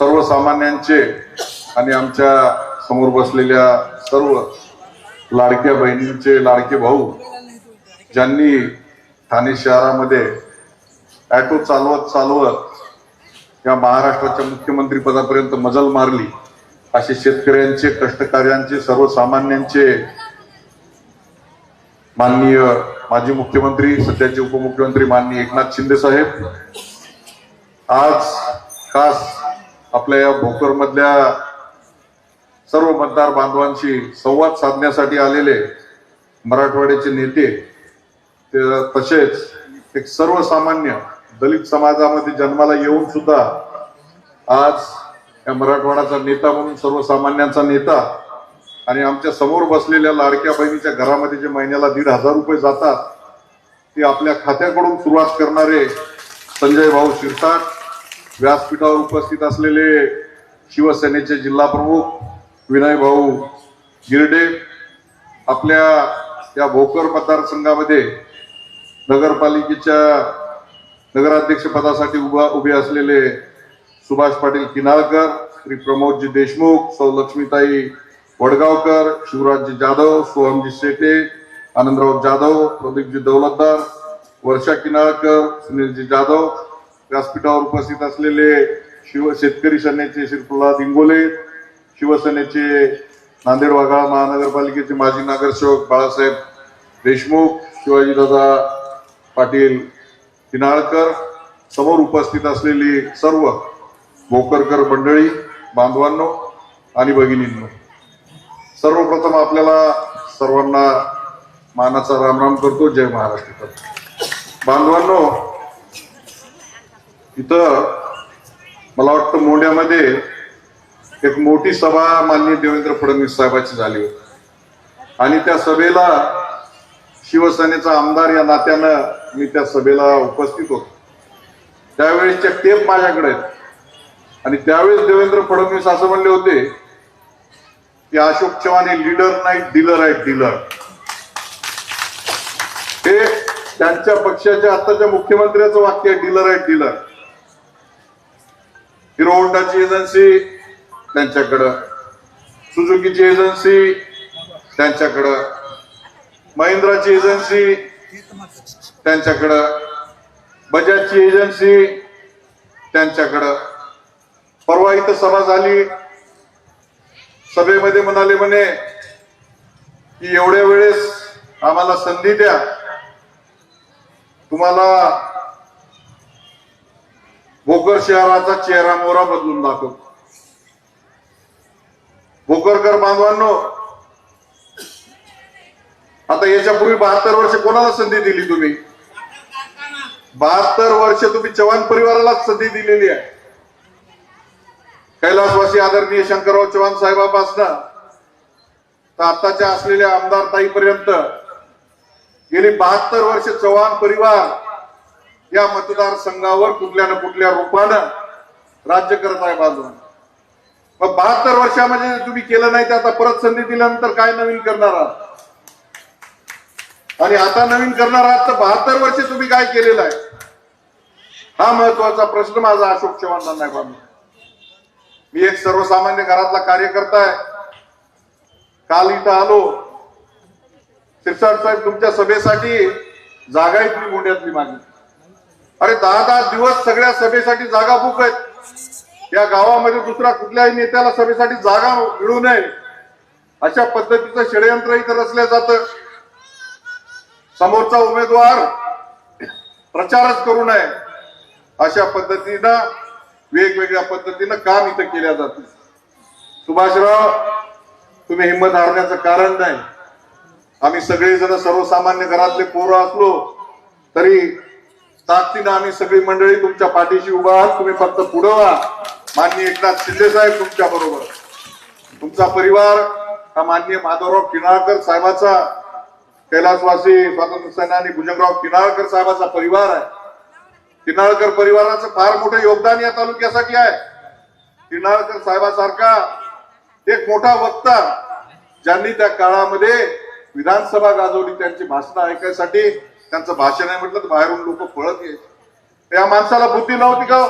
सर्वसामान्यांचे आणि आमच्यासमोर बसलेल्या सर्व लाडक्या बहिणींचे लाडके भाऊ ज्यांनी ठाणे शहरामध्ये ॲटो चालवत चालवत या महाराष्ट्राच्या मुख्यमंत्री पदापर्यंत मजल मारली असे शेतकऱ्यांचे कष्टकऱ्यांचे सर्वसामान्यांचे माननीय माजी मुख्यमंत्री सध्याचे उपमुख्यमंत्री माननीय एकनाथ शिंदे साहेब. आज खास आपल्या या भोकर मधल्या सर्व मतदार बांधवांशी संवाद साधण्यासाठी आलेले मराठवाड्याचे नेते ते तसेच एक सर्वसामान्य दलित समाजामध्ये जन्माला येऊन सुद्धा आज या मराठवाड्याचा नेता म्हणून सर्वसामान्यांचा नेता आणि आमच्यासमोर बसलेल्या लाडक्या बहिणीच्या घरामध्ये जे महिन्याला दीड हजार रुपये जातात ते आपल्या खात्याकडून सुरुवात करणारे संजय भाऊ शिरसाट व्यासपीठावर उपस्थित असलेले शिवसेनेचे जिल्हा प्रमुख विनय भाऊ गिरडे आपल्या या भोकर मतदारसंघामध्ये नगरपालिकेच्या नगराध्यक्ष पदासाठी उभा उभे असलेले सुभाष पाटील किनाळकर श्री प्रमोदजी देशमुख सौ लक्ष्मीताई वडगावकर शिवराजजी जाधव सोहमजी शेटे आनंदराव जाधव प्रदीपजी दौलतदार वर्षा किनाळकर सुनीलजी जाधव व्यासपीठावर उपस्थित असलेले शिव शेतकरी सेनेचे श्री प्रल्हाद इंगोले शिवसेनेचे नांदेड वाघाळा महानगरपालिकेचे माजी नगरसेवक बाळासाहेब देशमुख शिवाजीदादा पाटील किनाळकर समोर उपस्थित असलेली सर्व भोकरकर मंडळी बांधवांनो आणि भगिनींनो. सर्वप्रथम आपल्याला सर्वांना मानाचा रामराम करतो. जय महाराष्ट्र. बांधवांनो इथं मला वाटतं मोंड्यामध्ये एक मोठी सभा माननीय देवेंद्र फडणवीस साहेबांची झाली होती. आणि त्या सभेला शिवसेनेचा आमदार या नात्यानं मी त्या सभेला उपस्थित होतो. त्यावेळेसच्या टेप माझ्याकडे आहेत. आणि त्यावेळेस देवेंद्र फडणवीस असं म्हणले होते की अशोक चव्हाण हे लीडर नाही डीलर आहेत डीलर हे त्यांच्या पक्षाच्या आताच्या मुख्यमंत्र्याचं वाक्य आहे डीलर आहेत डीलर हिरो होंडाची एजन्सी त्यांच्याकडं. सुझुकीची एजन्सी त्यांच्याकडं. महिंद्राची एजन्सी त्यांच्याकडं. बजाजची एजन्सी त्यांच्याकडं. परवा इथं सभा झाली. सभेमध्ये म्हणाले म्हणे की एवढ्या वेळेस आम्हाला संधी द्या. तुम्हाला भोकर शहराचा चेहरा मोहरा बदलून दाखवतो भोकरकर बांधवांनो. आता याच्यापूर्वी बहात्तर वर्ष कोणाला संधी दिली तुम्ही? बहात्तर वर्ष तुम्ही चव्हाण परिवारालाच संधी दिलेली आहे. कैलासवासी आदरणीय शंकरराव चव्हाण साहेबापासनं तर आताच्या असलेल्या आमदार ताईपर्यंत गेली बहात्तर वर्ष चव्हाण परिवार या मतदारसंघावर कुठल्या ना कुठल्या रूपानं राज्य करत आहे बाजून. मग बहात्तर वर्षामध्ये तुम्ही केलं नाही तर आता परत संधी दिल्यानंतर काय नवीन करणार आहात? आणि आता नवीन करणार आहात तर बहात्तर वर्ष तुम्ही काय केलेलं आहे? हा महत्त्वाचा प्रश्न माझा अशोक चव्हाणांना आहे बाबा मी एक सर्वसामान्य घरातला कार्यकर्ता आहे. काल इथं आलो. शिरसाट साहेब तुमच्या सभेसाठी जागा इथली तुम्ही मागणी अरे दहा दहा दिवस सगळ्या सभेसाठी जागा बुक आहेत. या गावामध्ये दुसरा कुठल्याही नेत्याला सभेसाठी जागा मिळू नये. अशा पद्धतीचं षडयंत्र इथं रचलं जात. समोरचा उमेदवार प्रचारच करू नये. अशा पद्धतीनं वेगवेगळ्या पद्धतीनं काम इथं केल्या जातं. सुभाषराव तुम्ही हिंमत हारण्याचं कारण नाही. आम्ही सगळेजण सर्वसामान्य घरातले पोरं असलो तरी ताकदीनं आम्ही सगळी मंडळी तुमच्या पाठीशी उभा आहात. तुम्ही फक्त पुढं व्हा. माननीय एकनाथ शिंदे साहेब तुमच्या बरोबर. तुमचा परिवार हा माननीय माधवराव किनाळकर साहेबाचा कैलासवासी स्वातंत्र्य सेनानी भुजंगराव किनाळकर साहेबाचा परिवार आहे. किनाळकर परिवाराचं फार मोठं योगदान या तालुक्यासाठी आहे. किनाळकर साहेबासारखा एक मोठा वक्ता ज्यांनी त्या काळामध्ये विधानसभा गाजवली त्यांची भाषणं ऐकायसाठी त्यांचं भाषण आहे म्हटलं तर बाहेरून लोक पळत यायचे. त्या माणसाला बुद्धी नव्हती का?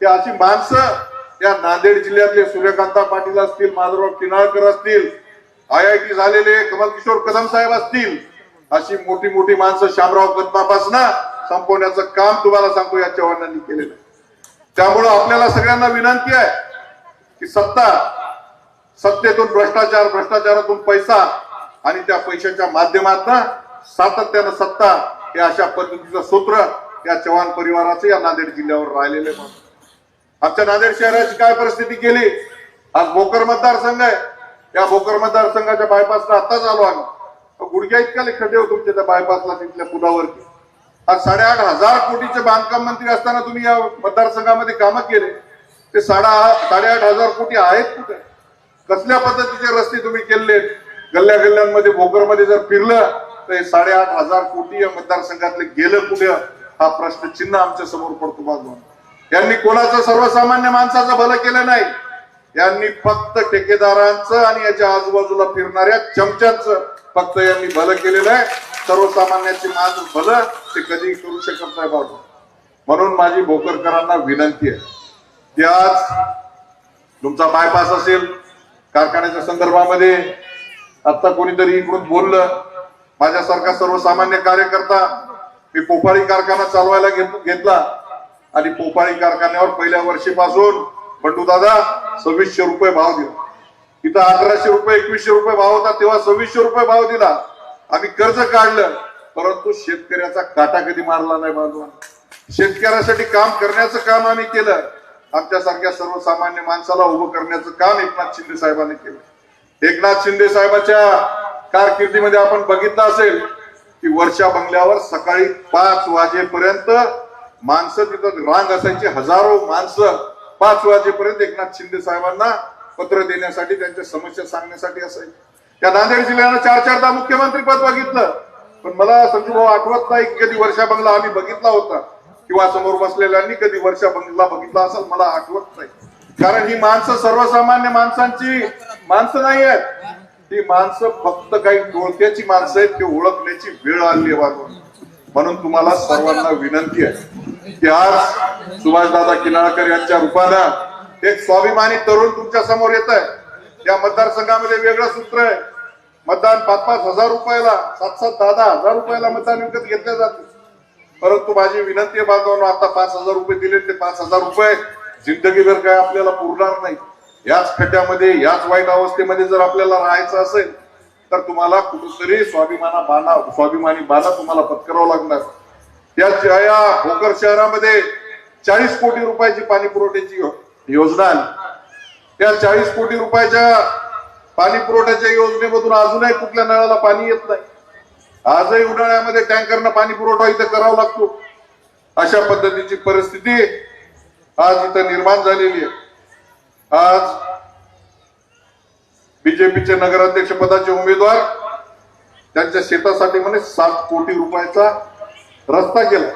ते अशी माणसं या नांदेड जिल्ह्यातले सूर्यकांता पाटील असतील माधवराव किनाळकर असतील आय आय टी झालेले कमलकिशोर कदम साहेब असतील अशी मोठी मोठी माणसं शामराव कदमापासून संपवण्याचं काम तुम्हाला सांगतो या चव्हाणांनी केलेलं त्यामुळं आपल्याला सगळ्यांना विनंती आहे की सत्ता सत्तेतून भ्रष्टाचार भ्रष्टाचारातून पैसा आणि त्या पैशाच्या माध्यमातून सातत्यानं सत्ता हे अशा पद्धतीचं सूत्र या चव्हाण परिवाराचं या नांदेड जिल्ह्यावर राहिलेले आहे. आमच्या नांदेड शहराची काय परिस्थिती केली? आज भोकर मतदारसंघ आहे. या भोकर मतदारसंघाच्या बायपासला आताच आलो आम्ही. गुडघ्या इतक्या खड्डे होते तुमच्या त्या बायपासला तिथल्या पुलावरती. आज साडेआठ हजार कोटीचे बांधकाम मंत्री असताना तुम्ही या मतदारसंघामध्ये कामं केले. ते साडा साडेआठ हजार कोटी आहेत कुठे? कसल्या पद्धतीचे रस्ते तुम्ही केले गल्ल्या गल्ल्यांमध्ये भोकरमध्ये जर फिरलं ते साडेआठ हजार कोटी या मतदारसंघातले गेलं कुठे हा प्रश्न चिन्ह आमच्यासमोर पडतो बाजून यांनी कोणाचं सर्वसामान्य माणसाचं भलं केलं नाही? यांनी फक्त ठेकेदारांचं आणि याच्या आजूबाजूला फिरणाऱ्या चमच्यांचं फक्त यांनी भलं केलेलं आहे. सर्वसामान्याची माणूस भलं ते कधी करू शकत नाही बाजू म्हणून माझी भोकरकरांना विनंती आहे की आज तुमचा बायपास असेल कारखान्याच्या संदर्भामध्ये आता कोणीतरी इकडून बोललं माझ्यासारखा सर्वसामान्य कार्यकर्ता मी पोपाळी कारखाना चालवायला घेतला. आणि पोपाळी कारखान्यावर पहिल्या वर्षीपासून बंडू दादा सव्वीसशे रुपये भाव दिला. इथं अठराशे रुपये एकवीसशे रुपये भाव होता तेव्हा सव्वीसशे रुपये भाव दिला. आम्ही कर्ज काढलं परंतु शेतकऱ्याचा काटा कधी मारला नाही बाजूला शेतकऱ्यासाठी काम करण्याचं काम आम्ही केलं. आमच्यासारख्या सर्वसामान्य माणसाला उभं करण्याचं काम एकनाथ शिंदे साहेबांनी केलं. एकनाथ शिंदे साहेबाच्या कारकिर्दीमध्ये आपण बघितलं असेल की वर्षा बंगल्यावर सकाळी पाच वाजेपर्यंत माणसं तिथं रांग असायची. हजारो माणसं पाच वाजेपर्यंत एकनाथ शिंदे साहेबांना पत्र देण्यासाठी त्यांच्या समस्या सांगण्यासाठी असायची. त्या नांदेड जिल्ह्यानं चार चारदा मुख्यमंत्री पद बघितलं. पण मला संजू भाऊ आठवत नाही की कधी वर्षा बंगला आम्ही बघितला होता किंवा समोर बसलेल्यांनी कधी वर्षा बंगला बघितला असेल मला आठवत नाही. कारण ही माणसं सर्वसामान्य माणसांची माणसं नाही आहेत. ती माणसं फक्त काही टोळक्याची माणसं आहेत ते ओळखण्याची वेळ आली आहे म्हणून तुम्हाला सर्वांना विनंती आहे की आज सुभाषदादा किनाळकर यांच्या रूपानं एक स्वाभिमानी तरुण तुमच्यासमोर येत आहे. या मतदारसंघामध्ये वेगळं सूत्र आहे. मतदान पाच पाच हजार रुपयाला सात सात दहा दहा हजार रुपयाला मतदान विकत घेतले जाते. परंतु माझी विनंती आहे बांधवांना आता पाच हजार रुपये दिले ते पाच हजार रुपये जिंदगीभर काय आपल्याला पुरणार नाही. याच खड्ड्यामध्ये याच वाईट अवस्थेमध्ये जर आपल्याला राहायचं असेल तर तुम्हाला कुठेतरी स्वाभिमाना बाणा स्वाभिमानी बाणा तुम्हाला पत्करावं लागणार. या या भोकर शहरामध्ये चाळीस कोटी रुपयाची पाणी पुरवठ्याची योजना आली. त्या चाळीस कोटी रुपयाच्या पाणी पुरवठ्याच्या योजनेमधून अजूनही कुठल्या नळाला पाणी येत नाही. आजही उन्हाळ्यामध्ये टँकरनं पाणी पुरवठा इथं करावा लागतो. अशा पद्धतीची परिस्थिती आज इथं निर्माण झालेली आहे. आज बीजेपीचे नगराध्यक्ष पदाचे उमेदवार त्यांच्या शेतासाठी म्हणे सात कोटी रुपयाचा रस्ता केला.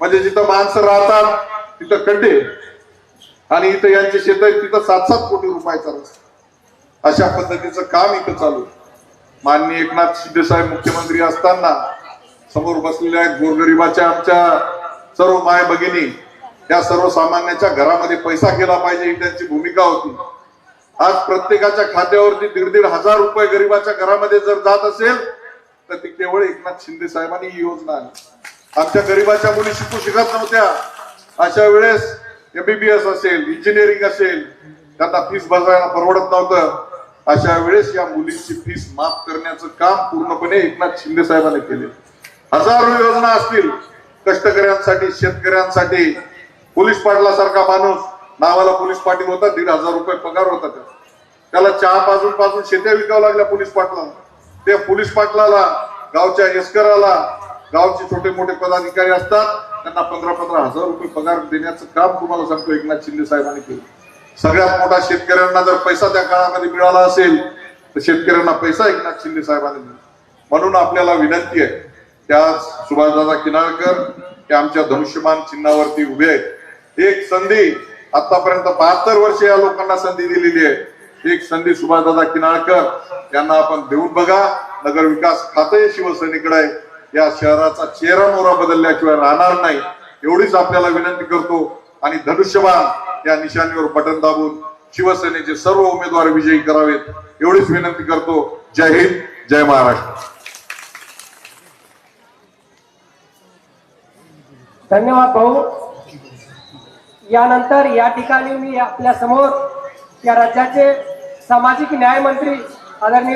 म्हणजे जिथं माणसं राहतात तिथं खड्डे आणि इथं यांचे शेत आहेत तिथं सात सात कोटी रुपयाचा रस्ता. अशा पद्धतीचं काम इथं चालू माननीय एकनाथ शिंदेसाहेब मुख्यमंत्री असताना समोर बसलेल्या आहेत गोरगरिबाच्या आमच्या सर्व माय भगिनी या सर्वसामान्यांच्या घरामध्ये पैसा केला पाहिजे ही त्यांची भूमिका होती. आज प्रत्येकाच्या खात्यावरती दीड दीड हजार रुपये गरिबाच्या घरामध्ये जर जात असेल तर ती केवळ एकनाथ शिंदे साहेबांनी ही योजना आणली. आमच्या गरिबाच्या मुली शिकू शिकत नव्हत्या. अशा वेळेस एमबीबीएस असेल इंजिनिअरिंग असेल त्यांना फीस भरायला परवडत नव्हतं. अशा वेळेस या मुलींची फीस माफ करण्याचं काम पूर्णपणे एकनाथ शिंदे साहेबांनी केले. हजारो योजना असतील कष्टकऱ्यांसाठी शेतकऱ्यांसाठी पोलीस पाटलासारखा माणूस. नावाला पोलीस पाटील होता दीड हजार रुपये पगार होता त्याला त्याला चहा पाजून पाजून शेत्या विकावं लागल्या पोलीस पाटलाला. त्या पोलीस पाटलाला गावच्या एस्कराला गावचे छोटे मोठे पदाधिकारी असतात त्यांना पंधरा पंधरा हजार रुपये पगार देण्याचं काम तुम्हाला सांगतो एकनाथ शिंदे साहेबांनी केलं. सगळ्यात मोठा शेतकऱ्यांना जर पैसा त्या काळामध्ये मिळाला असेल तर शेतकऱ्यांना पैसा एकनाथ शिंदे साहेबांनी दिला. म्हणून आपल्याला विनंती आहे त्या सुभाषदादा किनाळकर हे आमच्या धनुष्यमान चिन्हावरती उभे आहेत. एक संधी आतापर्यंत बहात्तर वर्ष या लोकांना संधी दिलेली आहे. एक संधी सुभाषदादा किनाळकर यांना आपण देऊन बघा. नगर विकास खाते शिवसेनेकडे आहे. या शहराचा चेहरा मोहरा बदलल्याशिवाय राहणार नाही. एवढीच आपल्याला विनंती करतो. आणि धनुष्यबाण या निशाणीवर बटन दाबून शिवसेनेचे सर्व उमेदवार विजयी करावेत. एवढीच विनंती करतो. जय हिंद जय महाराष्ट्र. धन्यवाद भाऊ. यानंतर या ठिकाणी मी आपल्यासमोर या राज्याचे सामाजिक न्याय मंत्री आदरणीय